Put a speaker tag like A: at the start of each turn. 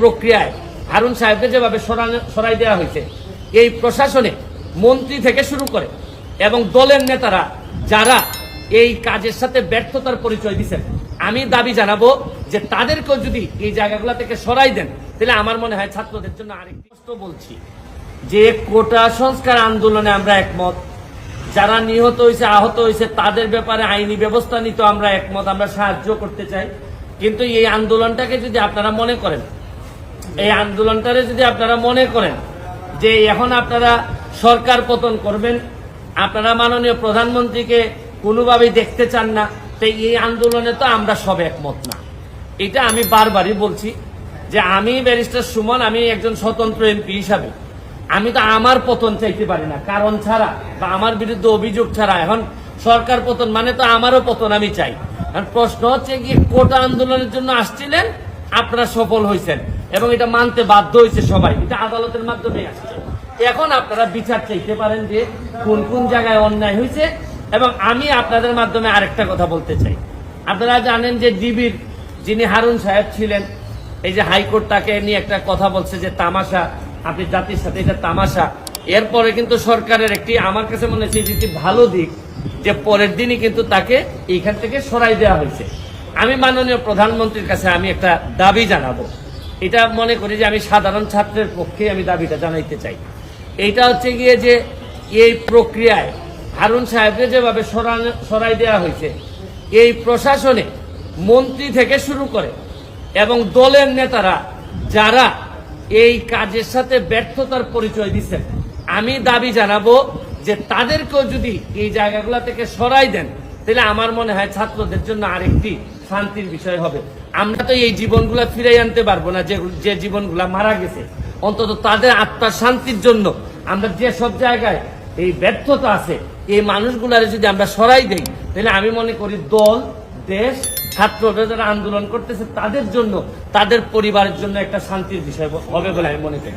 A: প্রক্রিয়ায় হারুন সাহেবকে যেভাবে সরাই দেওয়া হয়েছে, এই প্রশাসনে মন্ত্রী থেকে শুরু করে এবং দলের নেতারা যারা এই কাজের সাথে ব্যর্থতার পরিচয় দিচ্ছেন আমি দাবি জানাব যে তাদেরকেও যদি এই জায়গাগুলো থেকে সরাই দেন, তাহলে আমার মনে হয় ছাত্রদের জন্য আরেকটি কষ্ট বলছি যে কোটা সংস্কার আন্দোলনে আমরা একমত। যারা নিহত হয়েছে, আহত হয়েছে, তাদের ব্যাপারে আইনি ব্যবস্থা নিতে আমরা একমত, আমরা সাহায্য করতে চাই। কিন্তু এই আন্দোলনটাকে যদি আপনারা মনে করেন এই আন্দোলনটারে যদি আপনারা মনে করেন যে এখন আপনারা সরকার পতন করবেন, আপনারা মাননীয় প্রধানমন্ত্রীকে কোনোভাবেই দেখতে চান না তাই এই আন্দোলনে তো আমরা সব একমত না। এটা আমি বারবারই বলছি যে আমি ব্যারিস্টার সুমন, আমি একজন স্বতন্ত্র এমপি হিসাবে। আমি তো আমার পতন চাইতে পারি না, কারণ ছাড়া বা আমার বিরুদ্ধে অভিযোগ ছাড়া এখন সরকার পতন মানে তো আমারও পতন আমি চাই। কারণ প্রশ্ন হচ্ছে কি, কোটা আন্দোলনের জন্য আসছিলেন আপনারা সফল হয়েছেন এবং এটা মানতে বাধ্য হয়েছে সবাই। এটা আদালতের মাধ্যমে আসছে এখন আপনারা বিচার চাইতে পারেন যে কোন কোন জায়গায় অন্যায় হয়েছে এবং আমি আপনাদের মাধ্যমে আরেকটা কথা বলতে চাই। আপনারা জানেন যে ডিবির যিনি হারুন সাহেব ছিলেন, এই যে হাইকোর্ট তাকে নিয়ে একটা কথা বলছে যে তামাশা, আপনি জাতির সাথে এটা তামাশা। এরপরে কিন্তু সরকারের একটি, আমার কাছে মনে হচ্ছে যেটি ভালো দিক যে পরের দিনই কিন্তু তাকে এইখান থেকে সরাই দেওয়া হয়েছে। আমি মাননীয় প্রধানমন্ত্রীর কাছে আমি একটা দাবি জানাব। এটা মনে করি যে আমি সাধারণ ছাত্রের পক্ষে আমি দাবিটা জানাইতে চাই। এইটা হচ্ছে গিয়ে যে এই প্রক্রিয়ায় হারুন সাহেবকে যেভাবে সরাই দেওয়া হয়েছে, এই প্রশাসনে মন্ত্রী থেকে শুরু করে এবং দলের নেতারা যারা এই কাজের সাথে ব্যর্থতার পরিচয় দিচ্ছেন, আমি দাবি জানাব যে তাদেরকেও যদি এই জায়গাগুলো থেকে সরাই দেন তাহলে আমার মনে হয় ছাত্রদের জন্য আরেকটি শান্তির বিষয় হবে। আমরা তো এই জীবনগুলো ফিরে আনতে পারব না, যে যে জীবনগুলো মারা গেছে। অন্তত তাদের আত্মার শান্তির জন্য আমরা যে সব জায়গায় এই ব্যর্থতা আছে, এই মানুষগুলারে যদি আমরা সরাই দেই, তাহলে আমি মনে করি দল, দেশ, ছাত্ররা যারা আন্দোলন করতেছে, তাদের জন্য, তাদের পরিবারের জন্য একটা শান্তির বিষয় হবে বলে আমি মনে করি।